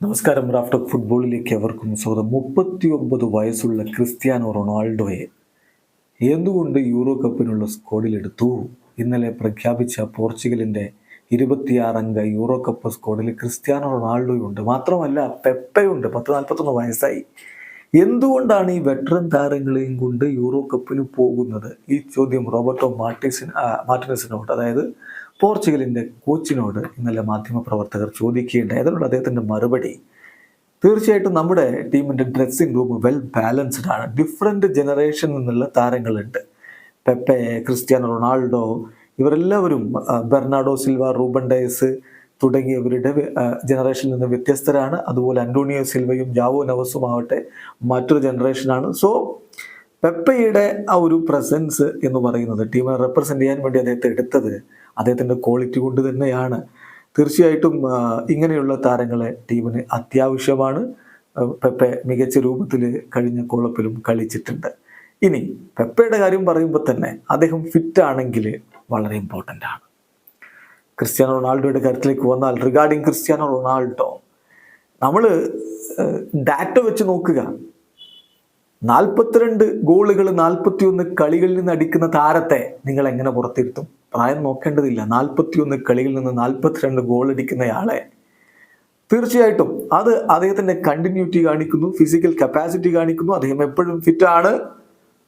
നമസ്കാരം റാഫ്റ്റർ ഫുട്ബോളിലേക്ക് അവർക്കും സ്വാഗതം. മുപ്പത്തി ഒമ്പത് വയസ്സുള്ള ക്രിസ്ത്യാനോ റൊണാൾഡോയെ എന്തുകൊണ്ട് യൂറോ കപ്പിനുള്ള സ്ക്വാഡിലെടുത്തു ഇന്നലെ പ്രഖ്യാപിച്ച പോർച്ചുഗലിന്റെ ഇരുപത്തിയാറംഗ യൂറോ കപ്പ് സ്ക്വാഡിൽ ക്രിസ്ത്യാനോ റൊണാൾഡോയുണ്ട്. മാത്രമല്ല പെപ്പയുണ്ട്. പത്ത് നാൽപ്പത്തൊന്ന് വയസ്സായി. എന്തുകൊണ്ടാണ് ഈ വെറ്ററൻ താരങ്ങളെയും കൊണ്ട് യൂറോ കപ്പിന് പോകുന്നത്? ഈ ചോദ്യം റോബർട്ടോ മാർട്ടിസിന് മാർട്ടിനസിനോട് അതായത് പോർച്ചുഗലിന്റെ കോച്ചിനോട് ഇന്നലെ മാധ്യമപ്രവർത്തകർ ചോദിക്കുകയുണ്ടായി. അതിനോട് അദ്ദേഹത്തിന്റെ മറുപടി തീർച്ചയായിട്ടും നമ്മുടെ ടീമിന്റെ ഡ്രസ്സിംഗ് റൂം വെൽ ബാലൻസ്ഡ് ആണ്. ഡിഫറെന്റ് ജനറേഷൻ നിന്നുള്ള താരങ്ങളുണ്ട്. പെപ്പെ ക്രിസ്ത്യാനോ റൊണാൾഡോ ഇവരെല്ലാവരും ബെർണാഡോ സിൽവ റൂബൻ ഡയസ് തുടങ്ങിയവരുടെ ജനറേഷനിൽ നിന്ന് വ്യത്യസ്തരാണ്. അതുപോലെ അന്റോണിയോ സിൽവയും ജാവോ നവസും ആവട്ടെ മറ്റൊരു ജനറേഷനാണ് സോ പെപ്പയുടെ ആ ഒരു പ്രസൻസ് എന്ന് പറയുന്നത് ടീമിനെ റെപ്രസെന്റ് ചെയ്യാൻ വേണ്ടി അദ്ദേഹത്തെ എടുത്തത് അദ്ദേഹത്തിന്റെ ക്വാളിറ്റി കൊണ്ട് തന്നെയാണ്. തീർച്ചയായിട്ടും ഇങ്ങനെയുള്ള താരങ്ങളെ ടീമിന് അത്യാവശ്യമാണ്. പെപ്പ മികച്ച രൂപത്തിൽ കഴിഞ്ഞ കോളപ്പിലും കളിച്ചിട്ടുണ്ട്. ഇനി പെപ്പയുടെ കാര്യം പറയുമ്പോൾ തന്നെ അദ്ദേഹം ഫിറ്റ് ആണെങ്കിൽ വളരെ ഇമ്പോർട്ടന്റ് ആണ്. ക്രിസ്ത്യാനോ റൊണാൾഡോയുടെ കാര്യത്തിലേക്ക് വന്നാൽ റിഗാർഡിങ് ക്രിസ്ത്യാനോ റൊണാൾഡോ നമ്മൾ ഡാറ്റ വെച്ച് നോക്കുക. നാൽപ്പത്തിരണ്ട് ഗോളുകൾ നാൽപ്പത്തിയൊന്ന് കളികളിൽ നിന്ന് അടിക്കുന്ന താരത്തെ നിങ്ങൾ എങ്ങനെ പുറത്തിരുത്തും? പ്രായം നോക്കേണ്ടതില്ല. നാൽപ്പത്തിയൊന്ന് കളിയിൽ നിന്ന് നാൽപ്പത്തിരണ്ട് ഗോൾ അടിക്കുന്നയാളെ. തീർച്ചയായിട്ടും അത് അദ്ദേഹത്തിന്റെ കണ്ടിന്യൂറ്റി കാണിക്കുന്നു ഫിസിക്കൽ കപ്പാസിറ്റി കാണിക്കുന്നു അദ്ദേഹം എപ്പോഴും ഫിറ്റാണ്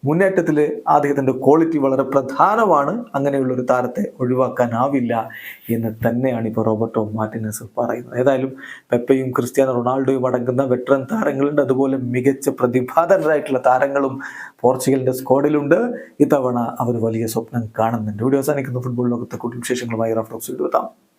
മുന്നേറ്റത്തിൽ അദ്ദേഹത്തിന്റെ ക്വാളിറ്റി വളരെ പ്രധാനമാണ്. അങ്ങനെയുള്ള ഒരു താരത്തെ ഒഴിവാക്കാനാവില്ല എന്ന് തന്നെയാണ് ഇപ്പോൾ റോബർട്ടോ മാർട്ടിനസ് പറയുന്നത്. ഏതായാലും പെപ്പയും ക്രിസ്ത്യാനോ റൊണാൾഡോയും അടങ്ങുന്ന വെറ്ററൻ താരങ്ങളുണ്ട്. അതുപോലെ മികച്ച പ്രതിഭാതരായിട്ടുള്ള താരങ്ങളും പോർച്ചുഗലിന്റെ സ്ക്വാഡിലുണ്ട് ഇത്തവണ അവർ വലിയ സ്വപ്നം കാണുന്നുണ്ട്. വീഡിയോ അവസാനിക്കുന്ന. ഫുട്ബോൾ ലോകത്തെ കൂടുതൽ വിശേഷങ്ങളുമായി റഫ്ലോക്സ് എത്താം.